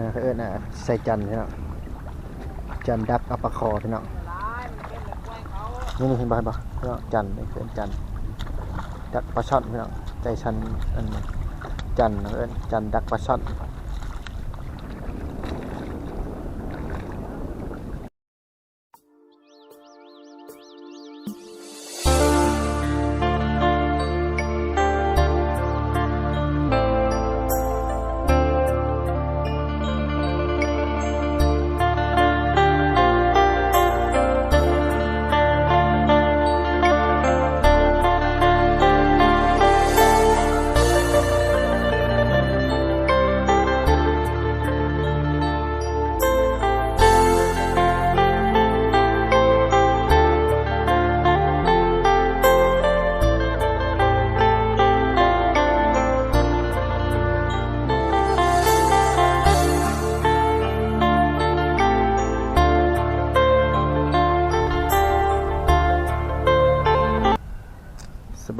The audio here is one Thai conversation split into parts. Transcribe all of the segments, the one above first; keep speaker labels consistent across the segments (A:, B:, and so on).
A: นะเขาเอิ้นน่ะใส่จันพี่น้องจันดักอัปคอพี่น้องนี่นี่เห็นบ้านปะพี่น้องจันทร์นี่เอิ้นจันดักปลาช่อนพี่น้องใจชันอันจันเขาเอิ้นจันดักปลาช่อน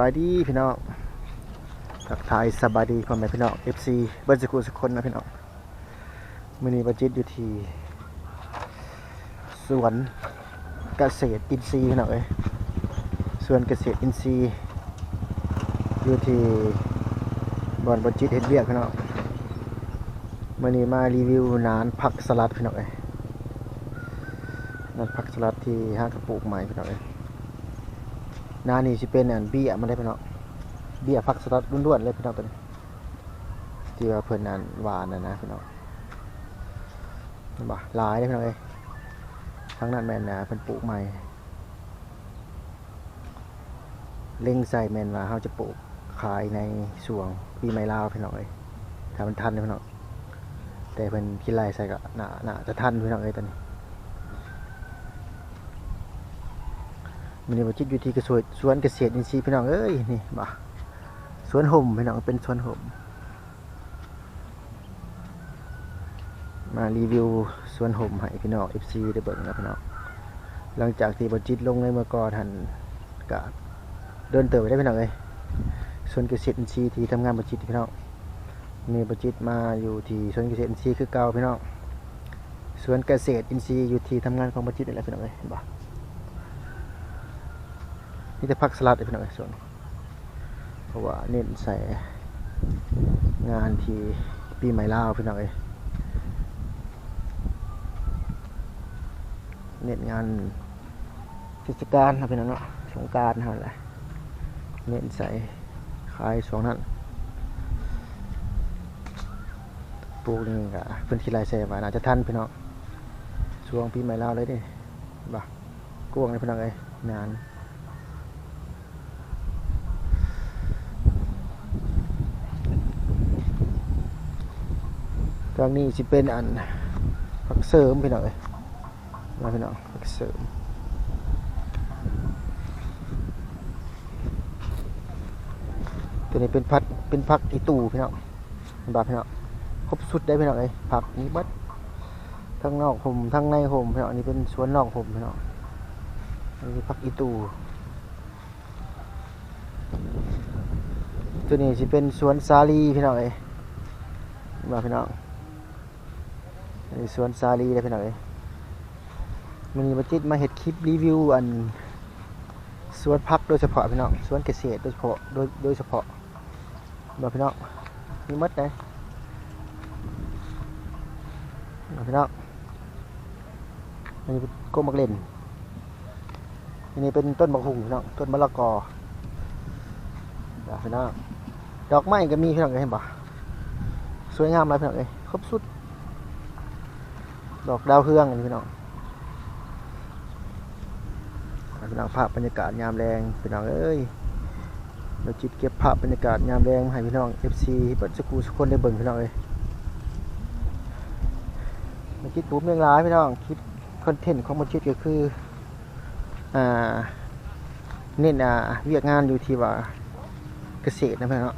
A: บายดีพี่น้องทักทายสบายดีพ่อแม่พี่น้อง FC เบิร์ดสกูสักคนนะพี่น้องมือนี้ประจิตอยู่ที่สวนเกษตรอินทรีย์พี่น้องเอ้ยสวนเกษตรอินทรีย์อยู่ที่บ่อนประจิตเฮ็ดเวียกพี่น้องมือนี้มารีวิวนานผักสลัดพี่น้องเอ้ยนานผักสลัดที่ห้างกระปุกใหม่พี่น้องเอ้ย นานี่สิเป็นอันเบี้ยมันได้พี่น้องเบี้ยผักสลัดล้วนๆเลยพี่น้องตัวนี้ที่ว่าเพิ่นอันหวานนะนะพี่น้องเห็นบ่หลายเลยพี่น้องเอ้ยทั้งนั้นแมนนะเพิ่นปลูกใหม่เล็งใส่แมนว่าเฮาจะปลูกขายในช่วงปีใหม่ลาวพี่น้องเอ้ยถ้ามันทันเด้พี่น้องแต่เพิ่นคิดไล่ใส่ก็น่าน่าจะทันพี่น้องเอ้ยตอนนี้ มันนี่มาจิตอยู่ที่กระสวยสวนเกษตรอินทรีย์พี่น้องเอ้ยนี่บ่สวนห่มพี่น้องเป็นสวนห่มมารีวิวสวนห่มให้พี่น้อง FC ได้เบิ่งนะพี่น้องหลังจากที่บจิตลงในเมื่อก่อนหันกะเดินเติบไปได้พี่น้องเอ้ยสวนเกษตรอินทรีย์ที่ทำงานบจิตพี่น้องนี่บจิตมาอยู่ที่สวนเกษตรอินทรีย์คือเก่าพี่น้องสวนเกษตรอินทรีย์อยู่ที่ทำงานของบจิตนี่แหละพี่น้องเอ้ยเห็นบ่ นี่จะพักสลัดเลยพี่น้องเอ้ยส่วนเพราะว่าเน้นใส่งานที่ปีใหม่ลาวพี่น้องเอ้เน้นงานเทศกาลนะพี่น้องเนาะสงกรารนั่นแหละเน้นใส่ขายสองนั้นปลูกนี่กะพิ่นที่ไรใส่ไว้น่าจะทันพี่น้องช่วงปีใหม่ลาวเลยดิบ่กวงเลยพี่น้องเอ้ยงาน ตรงนี้สิเป็นอันผักเสริมพี่น้องเอ้ยมาพี่น้องผักเสริมตัวนี้เป็นพัดเป็นผักอีตูพี่น้องเห็นบ่พี่น้องครบสุดได้พี่น้องเอ้ยผักนี้บัดทั้งนอกผมทั้งในผมพี่น้องอันนี้เป็นสวนนอกผมพี่น้องอันนี้ผักอีตูตัวนี้สิเป็นสวนสาลีพี่น้องเอ้ยเห็นบ่พี่น้อง สวนซาลีเลยพี่น้องเอ้ยมันมีบัจิตมาเห็ดคลิปรีวิวอันสวนพักโดยเฉพาะพี่น้องสวนเกษตรโดยเฉพาะโดยโดยเฉพาะมาพี่น้องมีหมดเลยมาพี่น้องอันนี้ก้มักเล่นอันนี้เป็นต้นมะฮุงพี่น้องต้นมะละกอมาพี่น้องดอกไม้ก็มีพี่น้องเห็นปะสวยงามเลยพี่น้องเอ้ยครบสุด ดอกดาวเฮืองนี่พี่น้องพี่น้องภาพบรรยากาศยามแรงพี่น้องเอ้ยเราจิตเก็บภาพบรรยากาศยามแรงมาให้พี่น้อง FC เปิดสกูสุกคนได้เบิ่งพี่น้องเอ้ยมาจิตปูมเรื่องร้ายพี่น้องคลิปคอนเทนต์ของมาจิตก็คืออ่าเน้นอ่าเวียกงานอยู่ที่ว่าเกษตรนะพี่น้องเนาะ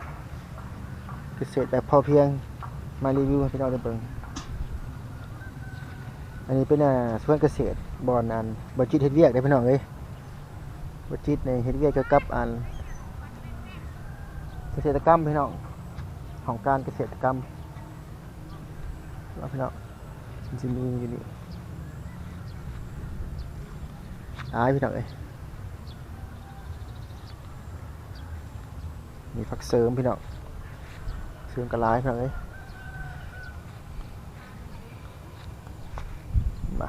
A: เกษตรแบบพอเพียงมารีวิวให้พี่น้องได้เบิ่ง อันนี้เป็นอ่าสวนเกษตรบอนอันบจิตเฮ็ดเวียกได้พี่น้องเอ้ยบจิตในเฮ็ดเวียกเกี่ยวกับอัน เกษตรกรรมพี่น้องของการเกษตรกรรมเอาพี่น้องมันจะมีอยู่นี่อายพี่น้องเอ้ยมีผักเสริมพี่น้องเสริมกระลายพี่น้องเอ้ย มา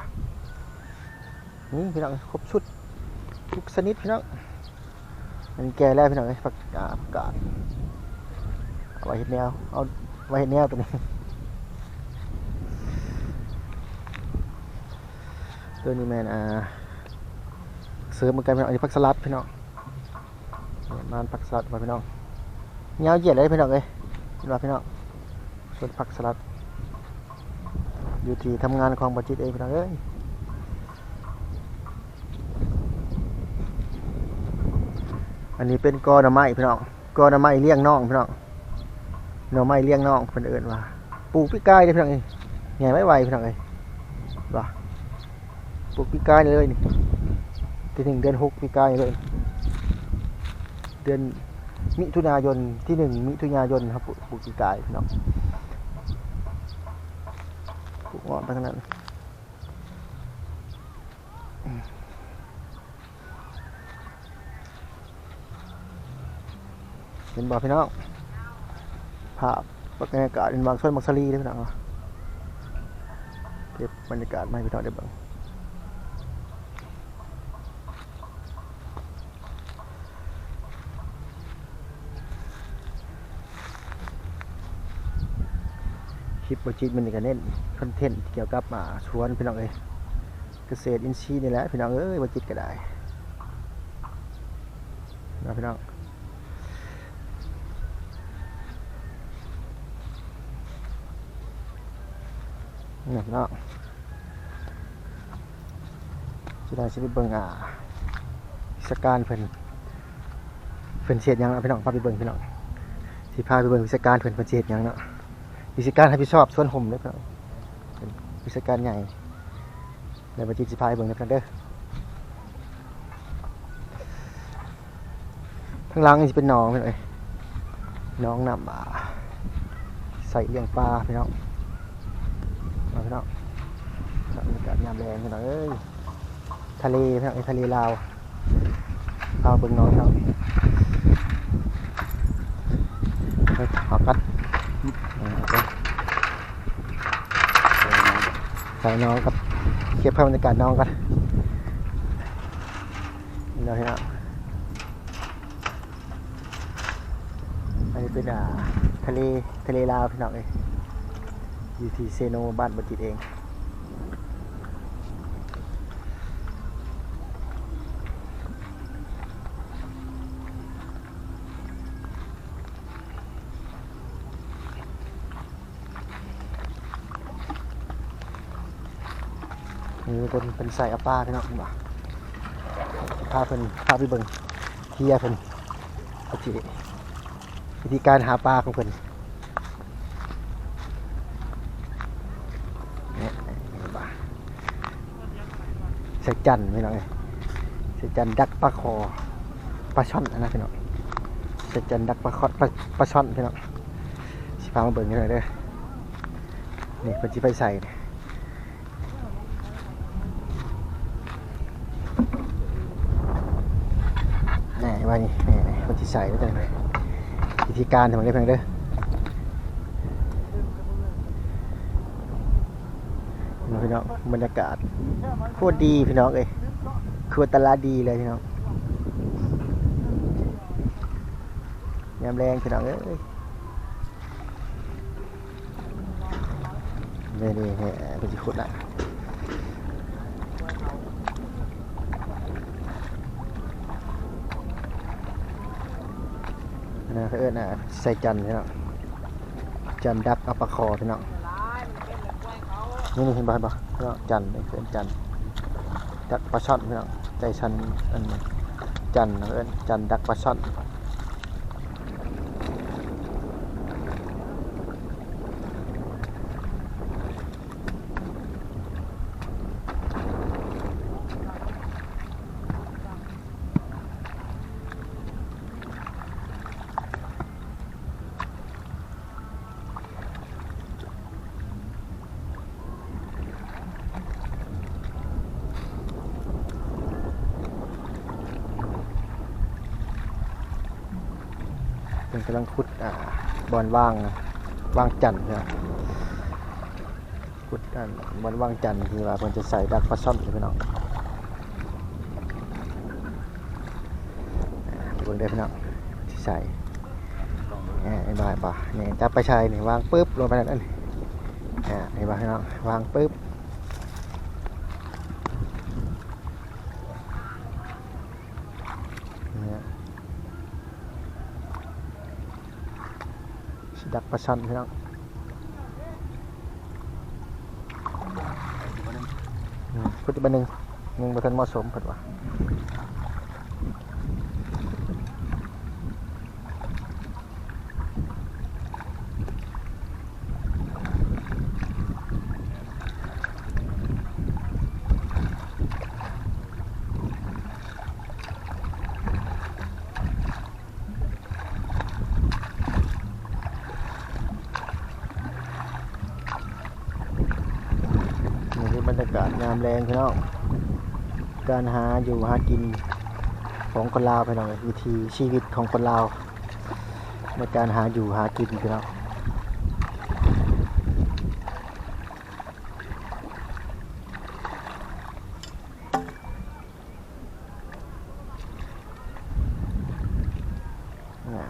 A: นี่พี่น้องครบชุดทุกชนิดพี่น้องอันแก่แล้วพี่น้องเอ้ผักกาดผักกาดเอาไว้เห็ดแนวเอาไว้เห็ดแนวตัวนี้ตัวนี้แมนอ่าเสริมเหมือนกันพี่น้องอันนี้ผักสลัดพี่น้องมันผักสลัดมาพี่น้องเงาเหยียดเลยพี่น้องเอ้ยพี่น้องพี่น้องส่วนผักสลัด อยู่ที่ทำงานของบัจิตเองพี่น้องเอ้ยอันนี้เป็นกอหน่อไม้พี่น้องกอหน่อไม้เลี้ยงน่องพี่น้องหน่อไม้เลี้ยงน่องเพิ่นเอิ้นว่าปลูกพี่กายเด้อพี่น้องเอ้ยใหญ่ไม่ไหวพี่น้องเอ้ยว่าปลูกปีกายเลยนี่ที่หนึ่งเดือนหกปีกายเลย เดือนมิถุนายนที่หนึ่งมิถุนายนครับปลูกปลูกปีกายพี่น้อง ปลูกเงาะไปขนั้นเห็นบ่พี่น้องภาพบรรยากาศเป็นบางส่วนบางสลีเด้พี่น้องเก็บบรรยากาศมาให้พี่น้องได้เบิ่ง คลิปบจิตมันก็เน้นคอนเทนต์เกี่ยวกับมาชวนพี่น้องเอ้ยเกษตรอินทรีย์นี่แหละพี่น้องเอ้ยบจิตก็ได้นะพี่น้องนี่พี่น้องจะได้ชีวิตเบิ่งอ่าสการเพิ่นเพิ่นเสียดยังนะพี่น้องพาไปเบิ่งพี่น้องสิพาไปเบิ่งวิชาการเพิ่นเพิ่นเสียดยังเนาะ วิศการรับผิดชอบส่วนผมเด้อครับวิศการใหญ่ในบัญชีสิพายเบิ่งนะครับเด้อข้างล่างนี่สิเป็นหนองพี่น้องเอ้ยน้องนำอ่าใส่เลี้ยงปลาพี่น้องมาพี่น้องบรรยากาศยามแรงพี่น้องเอ้ยทะเลพี่น้องทะเลลาวเอาเบิ่งน้องพี่น้องเฮ้ยเอากัด ถ่าโอน้องกับเก็บภาพบรรยากาศน้องกันนี่เราเห็นอะอันนี้เป็นอ่าทะเลทะเลลาวพี่น้องเองอยู่ที่เซโนบ้านบัจิตเอง นี่เป็นเป็นใส่อาปลาพี่น้องบ่าพาเพิ่นพาไปเบิ่งเฮียเพิ่นวิธีวิธีการหาปลาของเพิ่นเนี่ยบ่าใส่จันทร์พี่น้องเอ้ยใส่จันดักปลาคอปลาช่อนนะพี่น้องใส่จันดักปลาคอปลาปลาช่อนพี่น้องสิพามาเบิ่งกันหน่อยเด้อนี่เพิ่นสิไปใส่นี่แหน่ ว่านี่แหน่คนที่ใส่แล้วกันวิธีการทำมันได้เพียงเด้อพี่น้องบรรยากาศโคตรดีพี่น้องเอ้ยคือตลาดดีเลยพี่น้องยามแรงพี่น้องเอ้ยนี่นี่เป็นสิขุดละ นะเขาเอิ้นอะใส่จันพี่น้องจันดักอัปปะคอพี่น้องนี่นี่เห็นบ้านปะพี่น้องจันทร์นี่เอิ้นจันดักปลาช่อนพี่น้องใจชันอันจันเขาเอิ้นจันดักปลาช่อน กำลังขุดอ่าบอลว่างนะว่างจันทร์นะขุดอ่าบอลว่างจันทร์ที่ว่าเพิ่นจะใส่ดักปลาช่อนพี่น้องอ่าเบิ่งได้พี่น้องที่ใส่อ่าไอ้บายป่ะนี่จับไปชายนี่วางปึ๊บลงไปนั่นนี่อ่าไอ้บายพี่น้องวางปึ๊บเนี่ย สิ ดักประชันพี่น้องพุทธิบันหนึ่งหนึ่งบัทันเหมาะสมเผิดว่า รรยากาศยามแรงพี่น้องการหาอยู่หากินของคนลาวพี่น้องวิธีชีวิตของคนลาวในการหาอยู่หากินพี่น้อง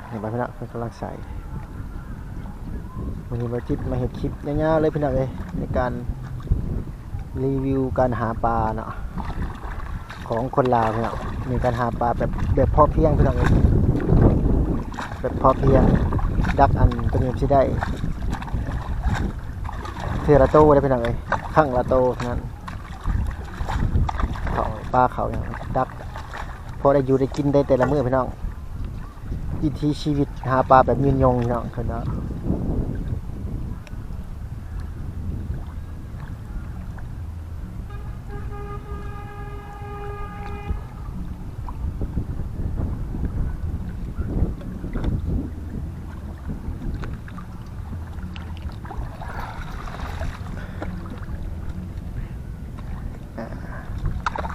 A: เห็นไหมพี่น้องเพิ่นกำลังใส่วันนี้มาจิตมาเห็นคลิปยาวๆเลยพี่น้องเลยในการ รีวิวการหาปลาเนาะของคนลาวพี่น้องมีการหาปลาแบบแบบพอเพียงพี่น้องเลยแบบพอเพียงดักอันตัวนี้สิได้เทอละโตได้พี่น้องเลยข้างละโตนั้นเขาปลาเขาอย่างดักพอได้อยู่ได้กินได้แต่ละมื้อพี่น้องวิถีชีวิตหาปลาแบบยืนยงพี่น้องคือเนาะ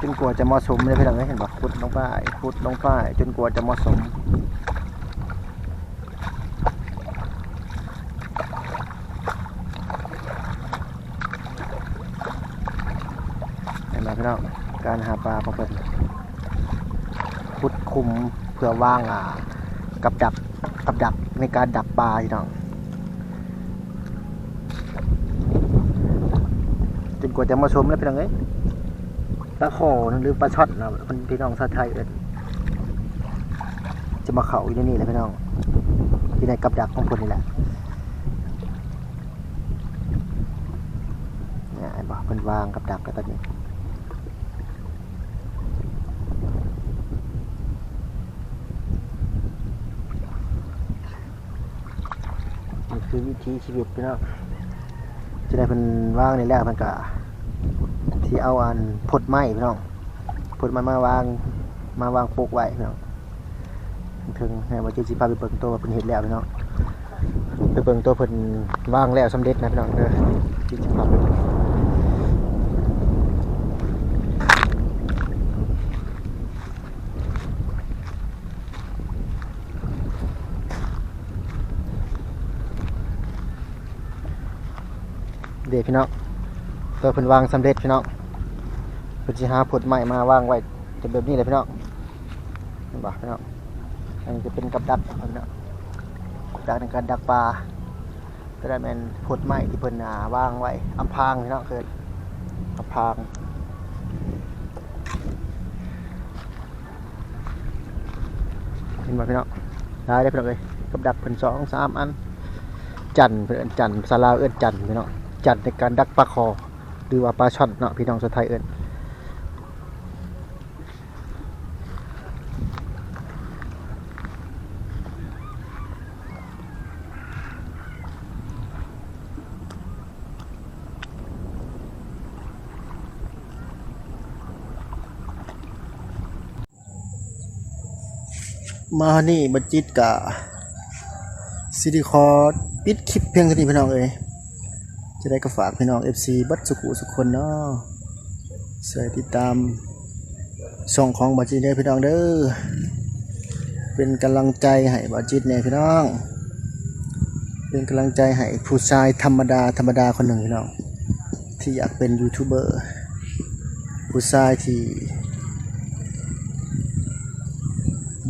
A: จนก ว่าจะเหมาะสมเลยพี่น้องเอ้ยเห็นบอกขุดลงไปขุดลงไปจนกว่าจะเหมาะสมเห็นไหมพี่น้องการหาปลาของเพิ่นขุดคุมเพื่อว่างอ่ากับดักกับดักในการดักปลาพี่น้องจนกว่าจะเหมาะสมเลยพี่น้องเอ้ย ปลาขอหรือปลาช็อตนะคนพี่น้องชาติไทยเอินจะมาเขาอยู่ในนี่แหละพี่น้องอยู่ในกับดักของคนนี่แหละเนี่ยไอ้บอกมันวางกับดักกันตอนนี้นี่คือวิถีชีวิตพี่น้องจะได้เป็นว่างในแรกมันก็ ที่เอาอันพดไม้พี่น้องพดไม้มาวางมาวางโปกไว้พี่น้องถึงในวันที่สิพาไปเบิ่งตัวว่าเป็นเห็ดแล้วพี่น้องไปเบิ่งตัวเพิ่นวางแล้วสำเร็จนะพี่น้องเด้อที่สิพาไปเบิ่งเด็กพี่น้องตัวเพิ่นวางสำเร็จพี่น้อง เพิ่นสิหาผลใหม่มาวางไว้จะแบบนี้เลยพี่น้องเห็นปะพี่น้องอันนี้จะเป็นกับดักพี่น้องกับดักในการดักปลาก็ได้เป็นผลใหม่ที่เพิ่นหาวางไว้อำพรางพี่น้องคืออำพรางเห็นปะพี่น้องได้ได้พี่น้องเลยกับดักเพิ่นสองสามอันจันเพิ่อนจันทร์ภาลาเอิ้นจันพี่น้องจันในการดักปลาคอหรือว่าปลาช่อนเนาะพี่น้องชาวไทยเอิ้น มานี่บัจิตกะซิลิคอร์ปิดคลิปเพียงเท่านี้พี่น้องเอ้ยจะได้ก็ฝากพี่น้อง FC บัดสุขุสุขคนเนาะสวยติดตามช่งของบัจจีได้พี่น้องเด้อเป็นกำลังใจให้บอจิตเนี่ยพี่น้อง เป็นกำลังใจให้ผู้ชายธรรมดาธรรมดาคนหนึ่งพี่น้อง ที่อยากเป็นยูทูบเบอร์ผู้ชายที่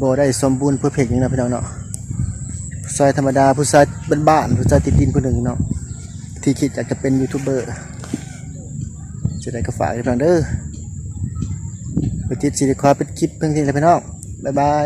A: บได้สมบูรณ์เพื่อเพกนี้นะพี่น้องเนาะผู้ชายธรรมดาผู้ชายบ้านๆผู้ชายติดดินคนหนึ่งเนาะที่คิดอยากจะเป็นยูทูบเบอร์จะได้ก็ฝากพี่น้องเด้อไปติดสิริควาเป็นคลิปเพิ่งทีเลยพี่น้องบ๊ายบาย